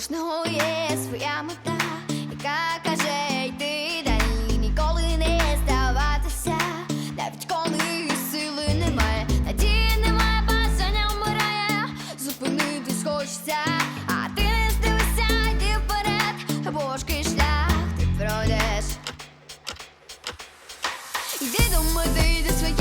кожного є своя мета, яка каже йти далі, ніколи не здаватися, навіть коли сили немає, надії немає, бажання вмирає, зупинитись хочеться, а ти не здивися, йди вперед, а важкий шлях ти пройдеш. Йди до мети, йди своєї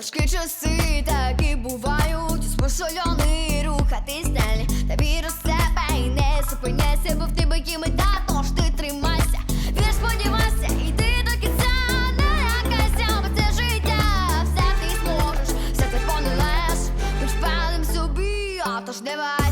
Важкі часи такі бувають, спошольони рухатись далі Та вір себе і не зупиняйся, бо в тебе є мета, тож ти тримайся, вір сподівайся, іди до кінця, не лякайся, бо це життя, все ти зможеш, все ти понелеш, хоч палим собі, а тож давай